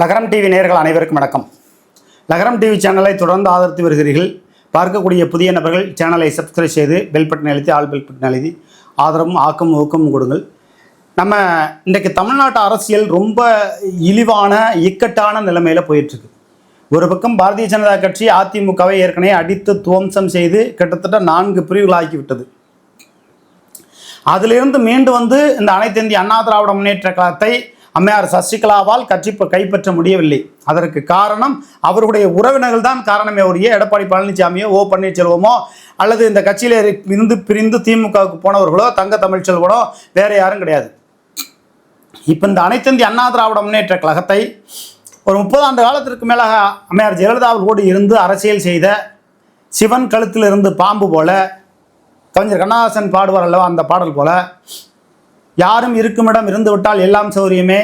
லகரம் டிவி நேர்கள் அனைவருக்கும் வணக்கம். லகரம் டிவி சேனலை தொடர்ந்து ஆதரித்து வருகிறீர்கள். பார்க்கக்கூடிய புதிய நபர்கள் சேனலை சப்ஸ்கிரைப் செய்து பெல் பட்டன் அழுத்தி ஆல் பெல் பட்டன் அழுத்தி ஆதரவும் ஆக்கம் ஊக்கமும் கொடுங்கள். நம்ம இன்றைக்கு தமிழ்நாட்டு அரசியல் ரொம்ப இழிவான இக்கட்டான நிலைமையில் போயிட்டுருக்கு. ஒரு பக்கம் பாரதிய ஜனதா கட்சி அதிமுகவை ஏற்கனவே அடித்து துவம்சம் செய்து கிட்டத்தட்ட நான்கு பிரிவுகளாக்கி விட்டது அதிலிருந்து மீண்டு வந்து இந்த அனைத்து இந்திய அண்ணா திராவிட முன்னேற்ற கழகத்தை அம்மையார் சசிகலாவால் கட்சி கைப்பற்ற முடியவில்லை. அதற்கு காரணம் அவருடைய உறவினர்கள் தான் காரணமே ஒழிய எடப்பாடி பழனிசாமியோ ஓ பன்னீர்செல்வமோ அல்லது இந்த கட்சியில் இருந்து பிரிந்து திமுகவுக்கு போனவர்களோ தங்க தமிழ்ச்செல்வனோ வேற யாரும் கிடையாது. இப்போ இந்த அனைத்திந்திய அண்ணா திராவிட முன்னேற்ற கழகத்தை ஒரு முப்பது ஆண்டு காலத்திற்கு மேலாக அம்மையார் ஜெயலலிதாவோடு இருந்து அரசியல் செய்த சிவன் கழுத்தில் இருந்து பாம்பு போல கவிஞர் கண்ணதாசன் பாடுவார் அல்லவா அந்த பாடல் போல யாரும் இருக்குமிடம் இருந்து விட்டால் எல்லாம் சௌரியமே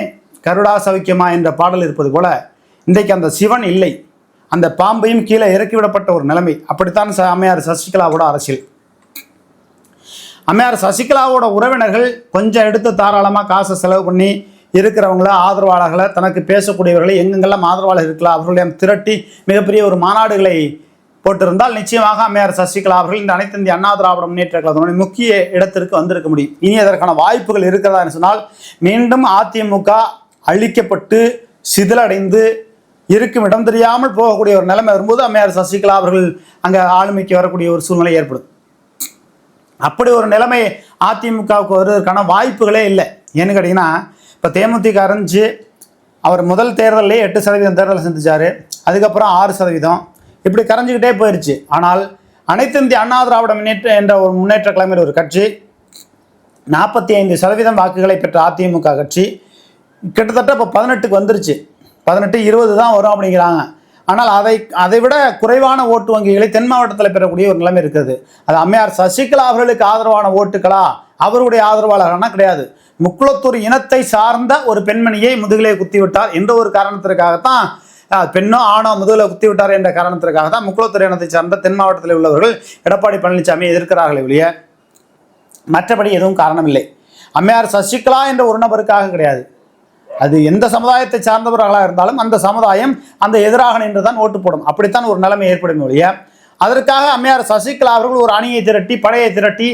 கருடா சௌக்கியமா என்ற பாடல் இருப்பது போல இன்றைக்கு அந்த சிவன் இல்லை. அந்த பாம்பையும் கீழே இறக்கிவிடப்பட்ட ஒரு நிலைமை. அப்படித்தான் ச- அம்மையார் சசிகலாவோட அரசியல். அம்மையார் சசிகலாவோட உறவினர்கள் கொஞ்சம் எடுத்து தாராளமாக காசை செலவு பண்ணி இருக்கிறவங்கள ஆதரவாளர்களை தனக்கு பேசக்கூடியவர்களை எங்கெங்கெல்லாம் ஆதரவாளர் இருக்கலாம் அவர்களிடம் திரட்டி மிகப்பெரிய ஒரு மாநாடுகளை போட்டிருந்தால் நிச்சயமாக அம்மையார் சசிகலா அவர்கள் இந்த அனைத்து இந்திய அண்ணா திராவிட முன்னேற்ற கழகத்தினுடைய முக்கிய இடத்திற்கு வந்திருக்க முடியும். இனி அதற்கான வாய்ப்புகள் இருக்கிறதா என்று சொன்னால் மீண்டும் அதிமுக அழிக்கப்பட்டு சிதிலடைந்து இருக்கும் இடம் தெரியாமல் போகக்கூடிய ஒரு நிலைமை வரும்போது அம்மையார் சசிகலா அவர்கள் அங்கே ஆளுமைக்கு வரக்கூடிய ஒரு சூழ்நிலை ஏற்படும் அப்படி ஒரு நிலைமை அதிமுகவுக்கு வருவதற்கான வாய்ப்புகளே இல்லை. ஏன்னு கேட்டிங்கன்னா இப்போ தேமுதிக அரைஞ்சு அவர் முதல் தேர்தலிலே எட்டு சதவீதம் தேர்தல் சந்திச்சார். அதுக்கப்புறம் ஆறு சதவீதம். இப்படி கரைஞ்சிக்கிட்டே போயிடுச்சு ஆனால் அனைத்து இந்திய அண்ணா திராவிட முன்னேற்ற என்ற ஒரு முன்னேற்ற கிழமையில் ஒரு கட்சி நாற்பத்தி ஐந்து சதவீதம் வாக்குகளை பெற்ற அதிமுக கட்சி கிட்டத்தட்ட இப்போ பதினெட்டுக்கு வந்துருச்சு. பதினெட்டு இருபது தான் வரும் அப்படிங்கிறாங்க. ஆனால் அதை அதை விட குறைவான ஓட்டு வங்கிகளை தென் மாவட்டத்தில் பெறக்கூடிய ஒரு நிலைமை இருக்குது. அது அம்மையார் சசிகலா அவர்களுக்கு ஆதரவான ஓட்டுகளா? அவருடைய ஆதரவாளர்களானா கிடையாது. முக்குளத்தூர் இனத்தை சார்ந்த ஒரு பெண்மணியை முதுகிலே குத்தி விட்டார் என்ற ஒரு காரணத்திற்காகத்தான் பெண்ணோ ஆணோ முதுகிலே குத்தி விட்டார் என்ற காரணத்திற்காக தான் முக்குளத்தூர் இனத்தை சார்ந்த தென் மாவட்டத்தில் உள்ளவர்கள் எடப்பாடி பழனிசாமி எதிர்க்கிறார்களே ஒழிய மற்றபடி எதுவும் காரணம் இல்லை அம்மையார் சசிகலா என்ற ஒரு நபருக்காக கிடையாது. அது எந்த சமுதாயத்தை சார்ந்தவர்களாக இருந்தாலும் அந்த சமுதாயம் அந்த எதிராக நின்று தான் ஓட்டு போடும். அப்படித்தான் ஒரு நிலைமை ஏற்படும் ஒழிய அதற்காக அம்மையார் சசிகலா அவர்கள் ஒரு அணியை திரட்டி படையை திரட்டி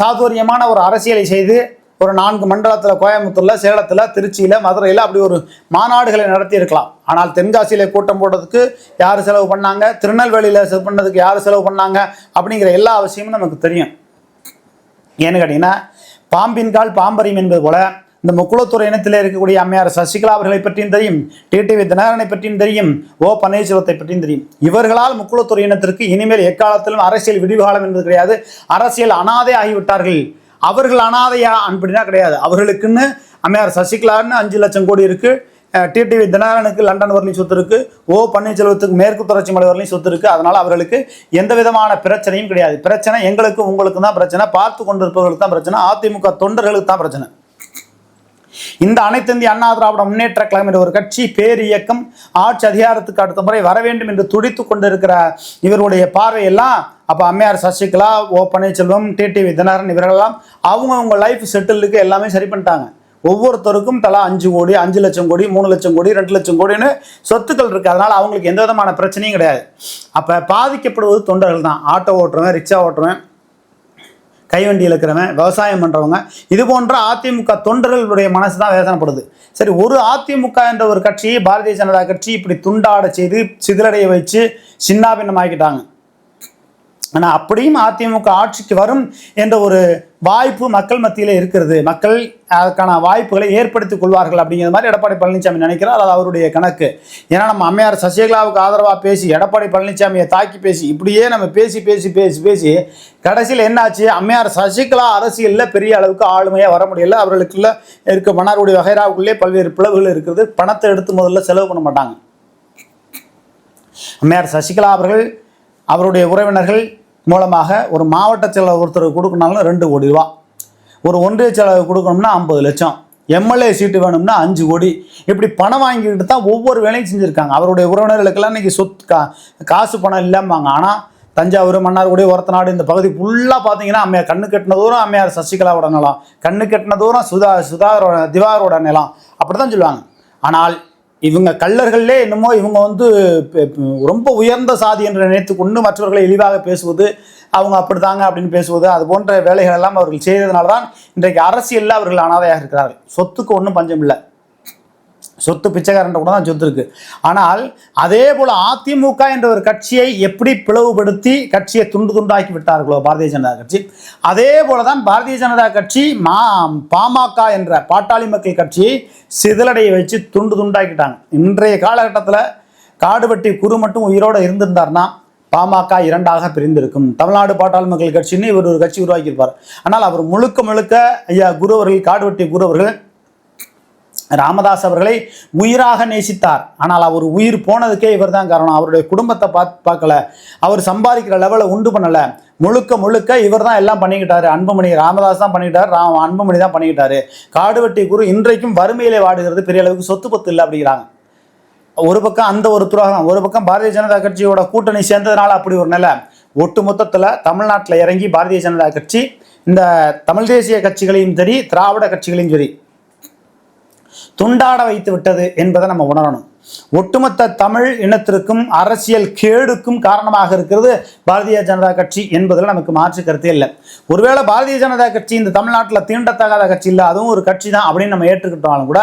சாதுரியமான ஒரு அரசியலை செய்து ஒரு நான்கு மண்டலத்தில் கோயம்புத்தூரில் சேலத்தில் திருச்சியில் மதுரையில் அப்படி ஒரு மாநாடுகளை நடத்தியிருக்கலாம். ஆனால் தென்காசியில் கூட்டம் போடுறதுக்கு யார் செலவு பண்ணாங்க? திருநெல்வேலியில் செலவு பண்ணதுக்கு யார் செலவு பண்ணாங்க? அப்படிங்கிற எல்லா விஷயமும் நமக்கு தெரியும். ஏன்னு கேட்டிங்கன்னா பாம்பின் கால் பாம்பரியம் என்பது போல இந்த முக்குளத்துறை இனத்தில் இருக்கக்கூடிய அம்மையார் சசிகலா அவர்களை பற்றியும் தெரியும் டிடிவி தினகரனை பற்றியும் தெரியும் ஓ பன்னீர்செல்வத்தை பற்றியும் தெரியும். இவர்களால் முக்குளத்துறை இனத்திற்கு இனிமேல் எக்காலத்திலும் அரசியல் விடிவுகாலம் என்பது கிடையாது. அரசியல் அனாதை ஆகிவிட்டார்கள். அவர்கள் அனாதையா அப்படின்னா கிடையாது. அவர்களுக்குன்னு அம்மையார் சசிகலான்னு அஞ்சு லட்சம் கோடி இருக்கு. டிடிவி தினகரனுக்கு லண்டன் வரலையும் சொத்து இருக்கு. ஓ பன்னீர்செல்வத்துக்கு மேற்கு தொடர்ச்சி மலை வரலையும் சொத்து இருக்கு. அதனால அவர்களுக்கு எந்த விதமான பிரச்சனையும் கிடையாது. பிரச்சனை எங்களுக்கு உங்களுக்கு தான் பிரச்சனை. பார்த்து கொண்டிருப்பவர்களுக்கு தான் பிரச்சனை. அதிமுக தொண்டர்களுக்கு தான் பிரச்சனை. இந்த அனைத்து இந்திய அண்ணா திராவிட முன்னேற்ற கழகம் என்ற ஒரு கட்சி பேர் இயக்கம் ஆட்சி அதிகாரத்துக்கு அடுத்த முறை வர வேண்டும் என்று துடித்து கொண்டிருக்கிற இவருடைய பார்வையெல்லாம் அப்போ அம்மையார் சசிகலா ஓ பன்னீர்செல்வம் டிடிவி தினகரன் இவர்களெல்லாம் அவங்கவுங்க லைஃப் செட்டிலுக்கு எல்லாமே சரி பண்ணிட்டாங்க. ஒவ்வொருத்தருக்கும் தலா அஞ்சு கோடி அஞ்சு லட்சம் கோடி மூணு லட்சம் கோடி ரெண்டு லட்சம் கோடின்னு சொத்துக்கள் இருக்குது அதனால் அவங்களுக்கு எந்த விதமான பிரச்சனையும் கிடையாது. அப்போ பாதிக்கப்படுவது தொண்டர்கள் தான் ஆட்டோ ஓட்டுறவன் ரிக்ஷா ஓட்டுறவன் கைவண்டியில் இழுக்கிறவன் விவசாயம் பண்ணுறவங்க இது போன்ற அதிமுக தொண்டர்களுடைய மனசு தான் வேதனைப்படுது. சரி ஒரு அதிமுக என்ற ஒரு கட்சி பாரதிய ஜனதா கட்சி இப்படி துண்டாட செய்து சிதிலடைய வச்சு சின்னாபின்னமாக்கிட்டாங்க. ஆனால் அப்படியும் அதிமுக ஆட்சிக்கு வரும் என்ற ஒரு வாய்ப்பு மக்கள் மத்தியில் இருக்கிறது. மக்கள் அதற்கான வாய்ப்புகளை ஏற்படுத்திக் கொள்வார்கள் அப்படிங்கிற மாதிரி எடப்பாடி பழனிசாமி நினைக்கிறார். அது அவருடைய கணக்கு. ஏன்னா நம்ம அம்மையார் சசிகலாவுக்கு ஆதரவாக பேசி எடப்பாடி பழனிசாமியை தாக்கி பேசி இப்படியே நம்ம பேசி பேசி பேசி பேசி கடைசியில் என்னாச்சு? அம்மையார் சசிகலா அரசியலில் பெரிய அளவுக்கு ஆளுமையாக வர முடியல. அவர்களுக்குள்ள இருக்க மன்னார்குடி வகைராவுக்குள்ளே பல்வேறு பிளவுகள் இருக்கிறது. பணத்தை எடுத்து முதல்ல செலவு பண்ண மாட்டாங்க. அம்மையார் சசிகலா அவர்கள் அவருடைய உறவினர்கள் மூலமாக ஒரு மாவட்ட செயலர் ஒருத்தருக்கு கொடுக்கணும்னாலும் ரெண்டு கோடி ரூபா. ஒரு ஒன்றிய செயலர் கொடுக்கணும்னா ஐம்பது லட்சம். எம்எல்ஏ சீட்டு வேணும்னா அஞ்சு கோடி. இப்படி பணம் வாங்கிக்கிட்டு தான் ஒவ்வொரு வேலையும் செஞ்சுருக்காங்க. அவருடைய உறவினர்களுக்கெல்லாம் இன்றைக்கி சொத்து கா காசு பணம் இல்லாமாங்க ஆனால் தஞ்சாவூர் மன்னார்குடி ஒரத்தநாடு இந்த பகுதி ஃபுல்லாக பார்த்தீங்கன்னா அம்மையார் கண்ணு கட்டின தூரம் அம்மையார் சசிகலாவோட நிலம். கண்ணு கட்டின தூரம் சுதா சுதாகரோட திவாகரோட நிலம். அப்படி தான் சொல்லுவாங்க. ஆனால் இவங்க கள்ளர்கள்லே என்னமோ இவங்க வந்து ரொம்ப உயர்ந்த சாதி என்று நினைத்து கொண்டு மற்றவர்களை எளிதாக பேசுவது அவங்க அப்படிதாங்க அப்படின்னு பேசுவது அது போன்ற வேலைகள் எல்லாம் அவர்கள் செய்ததுனால தான் இன்றைக்கு அரசியலில் அவர்கள் அனாதையாக இருக்கிறார்கள். சொத்துக்கு ஒன்றும் பஞ்சம் இல்லை. சொத்து பிச்சைக்காரன் கூட தான் சொத்து இருக்கு. ஆனால் அதே போல அதிமுக என்ற ஒரு கட்சியை எப்படி பிளவுபடுத்தி கட்சியை துண்டு துண்டாக்கி விட்டார்களோ பாரதிய ஜனதா கட்சி அதே போல தான் பாரதிய ஜனதா கட்சி மா பாமக என்ற பாட்டாளி மக்கள் கட்சியை சிதலடைய வச்சு துண்டு துண்டாக்கிட்டாங்க. இன்றைய காலகட்டத்தில் காடுபட்டி குரு மட்டும் உயிரோடு இருந்திருந்தார்னா பாமக இரண்டாக பிரிந்திருக்கும். தமிழ்நாடு பாட்டாளி மக்கள் கட்சின்னு இவர் ஒரு கட்சி உருவாக்கியிருப்பார். ஆனால் அவர் முழுக்க முழுக்க ஐயா குரு அவர்கள் காடுவெட்டி குரு அவர்கள் ராமதாஸ் அவர்களை உயிராக நேசித்தார். ஆனால் அவர் உயிர் போனதுக்கே இவர் தான் காரணம். அவருடைய குடும்பத்தை பார்த்து பார்க்கல. அவர் சம்பாதிக்கிற லெவலை உண்டு பண்ணலை. முழுக்க முழுக்க இவர் தான் எல்லாம் பண்ணிக்கிட்டாரு. அன்புமணி ராமதாஸ் தான் பண்ணிக்கிட்டார். ராம அன்புமணி தான் பண்ணிக்கிட்டாரு. காடுவெட்டி குரு இன்றைக்கும் வறுமையிலே வாடுகிறது. பெரிய அளவுக்கு சொத்து பத்து இல்லை அப்படிங்கிறாங்க. ஒரு பக்கம் அந்த ஒரு துரோகம் ஒரு பக்கம் பாரதிய ஜனதா கட்சியோட கூட்டணி சேர்ந்ததுனால அப்படி ஒரு நிலை. ஒட்டு மொத்தத்தில் தமிழ்நாட்டில் இறங்கி பாரதிய ஜனதா கட்சி இந்த தமிழ் தேசிய கட்சிகளையும் சரி திராவிட கட்சிகளையும் சரி துண்டாட வைத்து விட்டது என்பதை நம்ம உணரணும். ஒட்டுமொத்த தமிழ் இனத்திற்கும் அரசியல் கேடுக்கும் காரணமாக இருக்கிறது பாரதிய ஜனதா கட்சி என்பதில் நமக்கு மாற்று கருத்தே இல்லை. ஒருவேளை பாரதிய ஜனதா கட்சி இந்த தமிழ்நாட்டில் தீண்டத்தகாத கட்சி இல்லை அதுவும் ஒரு கட்சி தான் அப்படின்னு நம்ம ஏற்றுக்கிட்டாலும் கூட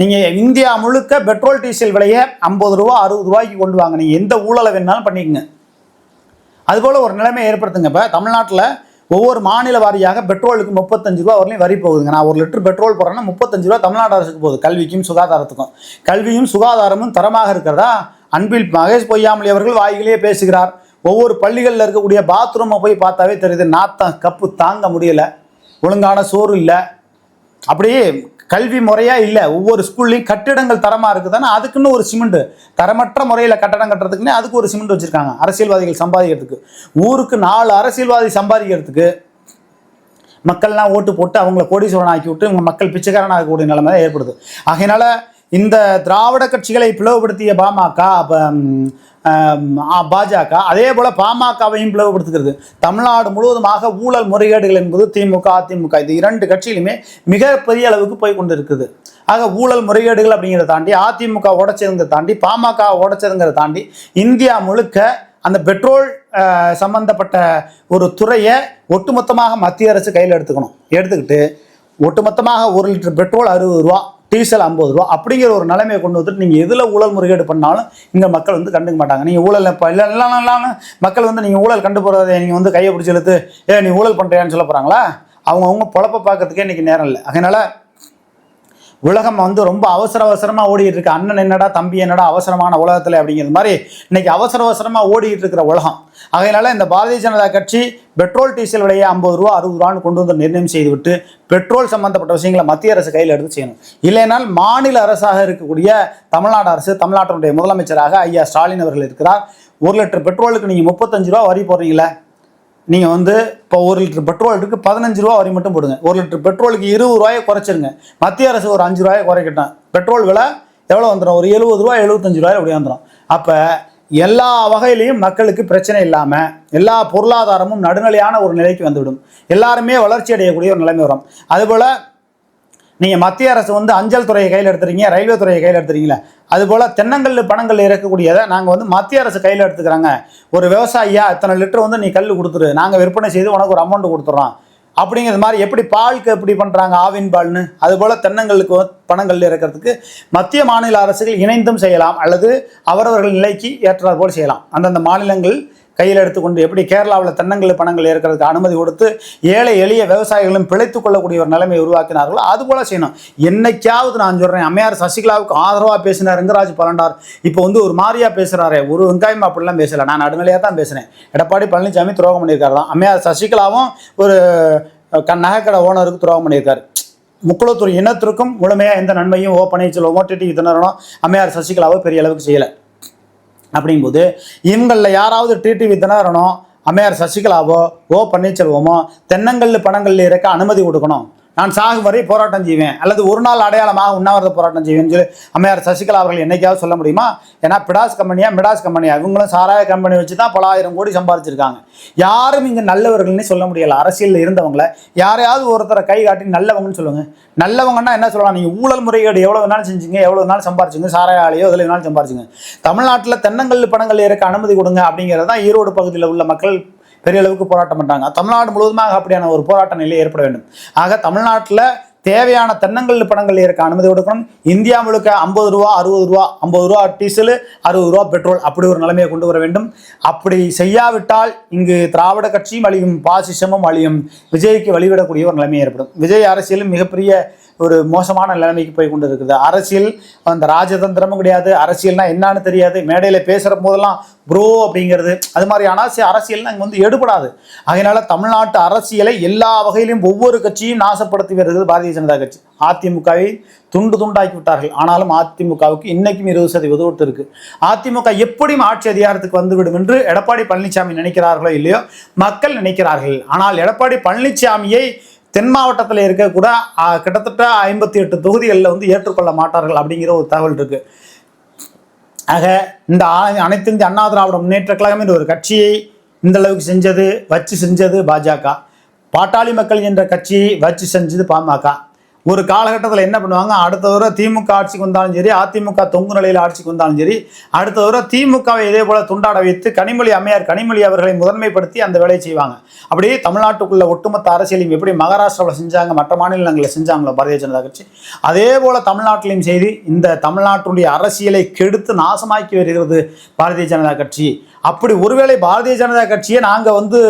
நீங்கள் இந்தியா முழுக்க பெட்ரோல் டீசல் விலையை ஐம்பது ரூபா அறுபது ரூபாய்க்கு கொண்டு வாங்க. நீங்கள் எந்த ஊழலை வேணாலும் பண்ணிக்கங்க. அதுபோல் ஒரு நிலைமை ஏற்படுத்துங்க. இப்போ தமிழ்நாட்டில் ஒவ்வொரு மாநில வாரியாக பெட்ரோலுக்கு முப்பத்தஞ்சு ரூபா வரலையும் வரி போகுதுங்க. நான் ஒரு லிட்டர் பெட்ரோல் போடுறேன்னா முப்பத்தஞ்சு ரூபா தமிழ்நாடு அரசுக்கு போகுது. கல்விக்கும் சுகாதாரத்துக்கும். கல்வியும் சுகாதாரமும் தரமாக இருக்கிறதா? அன்பில் மகேஷ் பொய்யாமலி அவர்கள் வாய்களையே பேசுகிறார். ஒவ்வொரு பள்ளிகளில் இருக்கக்கூடிய பாத்ரூமை போய் பார்த்தாவே தெரியுது நாத்தம் கப்பு தாங்க முடியலை. ஒழுங்கான சோறு இல்லை. அப்படியே கல்வி முறையாக இல்லை ஒவ்வொரு ஸ்கூல்லையும் கட்டிடங்கள் தரமாக இருக்குதுன்னா அதுக்குன்னு ஒரு சிமெண்ட் தரமற்ற முறையில் கட்டடம் கட்டுறதுக்குன்னே அதுக்கு ஒரு சிமெண்ட் வச்சுருக்காங்க அரசியல்வாதிகள் சம்பாதிக்கிறதுக்கு. ஊருக்கு நாலு அரசியல்வாதி சம்பாதிக்கிறதுக்கு மக்கள்லாம் ஓட்டு போட்டு அவங்கள கோடீஸ்வரன் ஆக்கி விட்டு இவங்க மக்கள் பிச்சைக்காரன் ஆகக்கூடிய நிலைமை தான் ஏற்படுது. ஆகையினால இந்த திராவிட கட்சிகளை பிளவுபடுத்திய பாமக பாஜக. அதே போல பாமகவையும் பிளவுபடுத்துகிறது. தமிழ்நாடு முழுவதுமாக ஊழல் முறைகேடுகள் என்பது திமுக அதிமுக இது இரண்டு கட்சியிலுமே மிகப்பெரிய அளவுக்கு போய் கொண்டு இருக்குது ஆக ஊழல் முறைகேடுகள் அப்படிங்கிறத தாண்டி அதிமுக உடைச்சதுங்கிறத தாண்டி பாமக உடைச்சதுங்கிறத தாண்டி இந்தியா முழுக்க அந்த பெட்ரோல் சம்பந்தப்பட்ட ஒரு துறையை ஒட்டுமொத்தமாக மத்திய அரசு கையில் எடுத்துக்கணும். எடுத்துக்கிட்டு ஒட்டுமொத்தமாக ஒரு லிட்டர் பெட்ரோல் அறுபது ரூபா டீசல் ஐம்பது ரூபா அப்படிங்கிற ஒரு நிலைமையை கொண்டு வந்துட்டு நீங்கள் எதில் ஊழல் முறைகேடு பண்ணாலும் இங்கே மக்கள் வந்து கண்டுக்க மாட்டாங்க. நீங்கள் ஊழல் இப்போ இல்லை இல்லை இல்லைன்னு மக்கள் வந்து நீங்கள் ஊழல் கண்டு போகிறத நீங்கள் வந்து கையை பிடிச்சி இழுத்து ஏ நீ ஊழல் பண்ணுறியான்னு சொல்ல போகிறாங்களா அவங்கவுங்க பொழப்ப பார்க்கறதுக்கே இன்றைக்கி நேரம் இல்லை. அதனால் உலகம் வந்து ரொம்ப அவசர அவசரமாக ஓடிட்டு இருக்கு அண்ணன் என்னடா தம்பி என்னடா அவசரமான உலகத்தில் அப்படிங்கிற மாதிரி இன்னைக்கு அவசர அவசரமாக ஓடிட்டு இருக்கிற உலகம். அதனால இந்த பாரதிய ஜனதா கட்சி பெட்ரோல் டீசல் விலையை ஐம்பது ரூபா அறுபது ரூபான்னு கொண்டு வந்து நிர்ணயம் செய்துவிட்டு பெட்ரோல் சம்பந்தப்பட்ட விஷயங்களை மத்திய அரசு கையில் எடுத்து செய்யணும். இல்லைனால் மாநில அரசாக இருக்கக்கூடிய தமிழ்நாடு அரசு தமிழ்நாட்டினுடைய முதலமைச்சராக ஐயா ஸ்டாலின் அவர்கள் இருக்கிறார். ஒரு லிட்டர் பெட்ரோலுக்கு நீங்கள் முப்பத்தஞ்சு ரூபா வரி போடுறீங்களே நீங்கள் வந்து இப்போ ஒரு லிட்டர் பெட்ரோலுக்கு பதினஞ்சு ரூபா வரி மட்டும் போடுங்க. ஒரு லிட்டர் பெட்ரோலுக்கு இருபது ரூபாயை குறைச்சிருங்க. மத்திய அரசு ஒரு அஞ்சு ரூபாயை குறைக்கட்டும். பெட்ரோல் விலை எவ்வளோ வந்துடும்? ஒரு எழுபது ரூபா எழுபத்தஞ்சு ரூபாய் அப்படி வந்துடும். அப்போ எல்லா வகையிலையும் மக்களுக்கு பிரச்சனை இல்லாமல் எல்லா பொருளாதாரமும் நடுநிலையான ஒரு நிலைக்கு வந்துவிடும். எல்லாருமே வளர்ச்சி அடையக்கூடிய ஒரு நிலைமை வரும். அதுபோல் நீங்கள் மத்திய அரசு வந்து அஞ்சல் துறையை கையில் எடுத்துறீங்க ரயில்வே துறையை கையில் எடுத்துறீங்களே அதுபோல் தென்னங்கல் பணங்கள் இறக்கக்கூடியதை நாங்கள் வந்து மத்திய அரசு கையில் எடுத்துக்கிறாங்க. ஒரு விவசாயியா இத்தனை லிட்டர் வந்து நீ கல் கொடுத்துரு நாங்கள் விற்பனை செய்து உனக்கு ஒரு அமௌண்ட் கொடுத்துட்றோம் அப்படிங்கிறது மாதிரி எப்படி பாலுக்கு எப்படி பண்ணுறாங்க ஆவின் பால்னு அதுபோல் தென்னங்களுக்கு பணங்கள் இறக்கிறதுக்கு மத்திய மாநில அரசுகள் இணைந்தும் செய்யலாம் அல்லது அவரவர்கள் நிலைக்கு ஏற்றாற்போல் செய்யலாம். அந்தந்த மாநிலங்கள் கையில் எடுத்துக்கொண்டு எப்படி கேரளாவில் தென்னங்கல் பணங்கள் ஏற்கிறதுக்கு அனுமதி கொடுத்து ஏழை எளிய விவசாயிகளும் பிழைத்துக் கொள்ளக்கூடிய ஒரு நிலைமை உருவாக்கினார்களோ அது போல செய்யணும். என்னைக்காவது நான் சொல்கிறேன் அம்மையார் சசிகலாவுக்கு ஆதரவாக பேசினார் ரங்கராஜ் பலண்டார். இப்போ வந்து ஒரு மாதிரியா பேசுகிறாரே ஒரு வெங்காயம் அப்படிலாம் பேசல. நான் நடுநிலையாக தான் பேசுகிறேன் எடப்பாடி பழனிசாமி துரோகம் பண்ணியிருக்காரு தான். அம்மையார் சசிகலாவும் ஒரு க- நகைக்கடை ஓனருக்கு துரோகம் பண்ணியிருக்காரு. முக்குளத்தூர் இனத்திற்கும் முழுமையாக எந்த நன்மையும் ஓ பன்னீர்செல்வமோ டிடி தினரனோ அம்மையார் சசிகலாவோ பெரிய அளவுக்கு செய்யலை. அப்படிங்கும்போது இவங்களில் யாராவது டிடிவி தினகரனோ அம்மையார் சசிகலாவோ ஓ பன்னீர்செல்வமோ தென்னங்கல் பணங்கள்ல இருக்க அனுமதி கொடுக்கணும். நான் சாகும் வரை போராட்டம் செய்வேன். அல்லது ஒரு நாள் அடையாளமாக உண்ணாவிரத போராட்டம் செய்வேன். சொல்லி அம்மையார் சசிகலா அவர்கள் என்னைக்காவது சொல்ல முடியுமா? ஏன்னா பிடாஸ் கம்பெனியா மிடாஸ் கம்பெனியா? இவங்களும் சாராய கம்பெனி வச்சு தான் பல ஆயிரம் கோடி சம்பாதிச்சிருக்காங்க. யாரும் இங்கே நல்லவர்கள்னு சொல்ல முடியல. அரசியலில் இருந்தவங்கள யாரையாவது ஒருத்தரை கை காட்டி நல்லவங்கன்னு சொல்லுங்க. நல்லவங்கன்னா என்ன சொல்லலாம்? நீங்கள் ஊழல் முறைகேடு எவ்வளோ வேணாலும் செஞ்சுங்க. எவ்வளோ வேணாலும் சம்பாரிச்சுங்க சாராய ஆலையோ வேணாலும் சம்பாரிச்சுங்க தமிழ்நாட்டில் தென்னங்கல் பணங்கள் இருக்க அனுமதி கொடுங்க அப்படிங்கிறது தான் ஈரோடு பகுதியில் உள்ள மக்கள் பெரிய அளவுக்கு போராட்டம் பண்ணுறாங்க தமிழ்நாடு முழுவதுமாக அப்படியான ஒரு போராட்ட நிலை ஏற்பட வேண்டும். ஆக தமிழ்நாட்டில் தேவையான தென்னங்கல் படங்கள் இருக்க அனுமதி கொடுக்கணும். இந்தியா முழுக்க ஐம்பது ரூபா அறுபது ரூபா ஐம்பது ரூபா டீசலு அறுபது ரூபா பெட்ரோல் அப்படி ஒரு நிலைமையை கொண்டு வர வேண்டும். அப்படி செய்யாவிட்டால் இங்கு திராவிட கட்சியும் அழியும் பாசிசமும் அழியும் விஜய்க்கு வழிவிடக்கூடிய ஒரு நிலைமை ஏற்படும். விஜய் அரசியலும் மிகப்பெரிய ஒரு மோசமான நிலைமைக்கு போய் கொண்டு இருக்குது அரசியல் அந்த ராஜதந்திரமும் கிடையாது. அரசியல்னா என்னன்னு தெரியாது. மேடையில் பேசுகிற போதெல்லாம் ப்ரோ அப்படிங்கிறது. அது மாதிரி அனாசி அரசியல்னா இங்கே வந்து எடுபடாது. அதனால தமிழ்நாட்டு அரசியலை எல்லா வகையிலும் ஒவ்வொரு கட்சியும் நாசப்படுத்தி வருகிறது பாரதிய ஜனதா கட்சி. அதிமுகவை துண்டு துண்டாக்கி விட்டார்கள். ஆனாலும் அதிமுகவுக்கு இன்னைக்கும் இருபது சதவீத ஓட்டு இருக்கு. அதிமுக எப்படியும் ஆட்சி அதிகாரத்துக்கு வந்துவிடும் என்று எடப்பாடி பழனிசாமி நினைக்கிறார்களோ இல்லையோ? மக்கள் நினைக்கிறார்கள். ஆனால் எடப்பாடி பழனிசாமியை தென் மாவட்டத்தில் இருக்கக்கூட கிட்டத்தட்ட ஐம்பத்தி எட்டு தொகுதிகளில் வந்து ஏற்றுக்கொள்ள மாட்டார்கள் அப்படிங்கிற ஒரு தகவல் இருக்கு. ஆக இந்த ஆ- அனைத்து இந்திய அண்ணா திராவிட முன்னேற்ற கழகம் என்ற ஒரு கட்சியை இந்த அளவுக்கு செஞ்சது வச்சு செஞ்சது பாஜக. பாட்டாளி மக்கள் என்ற கட்சியை வச்சு செஞ்சது பாமக. ஒரு காலகட்டத்தில் என்ன பண்ணுவாங்க? அடுத்த தடவை திமுக ஆட்சிக்கு வந்தாலும் சரி அதிமுக தொங்கு நிலையில் ஆட்சிக்கு வந்தாலும் சரி அடுத்த தடவை திமுகவை இதே போல துண்டாட வைத்து கனிமொழி அம்மையார் கனிமொழி அவர்களை முதன்மைப்படுத்தி அந்த வேலையை செய்வாங்க. அப்படியே தமிழ்நாட்டுக்குள்ள ஒட்டுமொத்த அரசியலையும் எப்படி மகாராஷ்டிராவில் செஞ்சாங்க மற்ற மாநிலங்களில் செஞ்சாங்களோ பாரதிய ஜனதா கட்சி. அதே போல தமிழ்நாட்டிலையும் செய்து இந்த தமிழ்நாட்டுடைய அரசியலை கெடுத்து நாசமாக்கி வருகிறது பாரதிய ஜனதா கட்சி. அப்படி ஒருவேளை பாரதிய ஜனதா கட்சியை நாங்கள் வந்து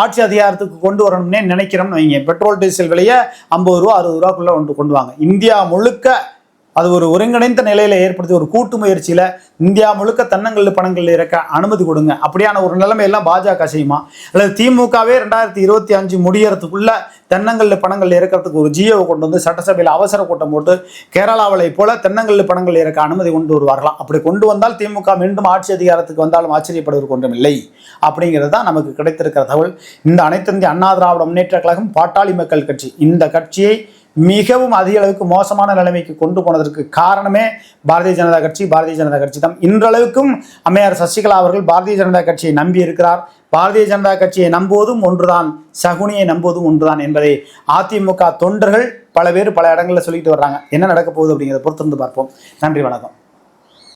ஆட்சி அதிகாரத்துக்கு கொண்டு வரணும்னே நினைக்கிறோம்னு வைங்க. பெட்ரோல் டீசல் விலையை ஐம்பது ரூபா அறுபது ரூபாக்குள்ள கொண்டு கொண்டு வாங்க. இந்தியா முழுக்க அது ஒரு ஒருங்கிணைந்த நிலையில ஏற்படுத்தி ஒரு கூட்டு முயற்சியில இந்தியா முழுக்க தென்னங்கல் பணங்கள் இறக்க அனுமதி கொடுங்க. அப்படியான ஒரு நிலைமையெல்லாம் பாஜக செய்யுமா? அல்லது திமுகவே ரெண்டாயிரத்தி இருபத்தி அஞ்சு முடியறதுக்குள்ள தென்னங்கல் பணங்கள் இறக்கிறதுக்கு ஒரு ஜியோவை கொண்டு வந்து சட்டசபையில் அவசர கூட்டம் போட்டு கேரளாவளை போல தென்னங்கல் பணங்கள் இறக்க அனுமதி கொண்டு வருவார்களாம் அப்படி கொண்டு வந்தால் திமுக மீண்டும் ஆட்சி அதிகாரத்துக்கு வந்தாலும் ஆச்சரியப்படுவதற்கு ஒன்றும் இல்லை. அப்படிங்கிறது தான் நமக்கு கிடைத்திருக்கிற தகவல். இந்த அனைத்திந்திய அண்ணா திராவிட முன்னேற்ற கழகம் பாட்டாளி மக்கள் கட்சி. இந்த கட்சியை மிகவும் அதிக அளவுக்கு மோசமான நிலைமைக்கு கொண்டு போனதற்கு காரணமே பாரதிய ஜனதா கட்சி பாரதிய ஜனதா கட்சி தான். இன்றளவுக்கும் அம்மையார் சசிகலா அவர்கள் பாரதிய ஜனதா கட்சியை நம்பி இருக்கிறார். பாரதிய ஜனதா கட்சியை நம்புவதும் ஒன்றுதான் சகுனியை நம்புவதும் ஒன்றுதான் என்பதை அதிமுக தொண்டர்கள் பல பேர் பல இடங்களில் சொல்லிட்டு வர்றாங்க. என்ன நடக்க போகுது அப்படிங்கிறத பொறுத்திருந்து பார்ப்போம். நன்றி வணக்கம்.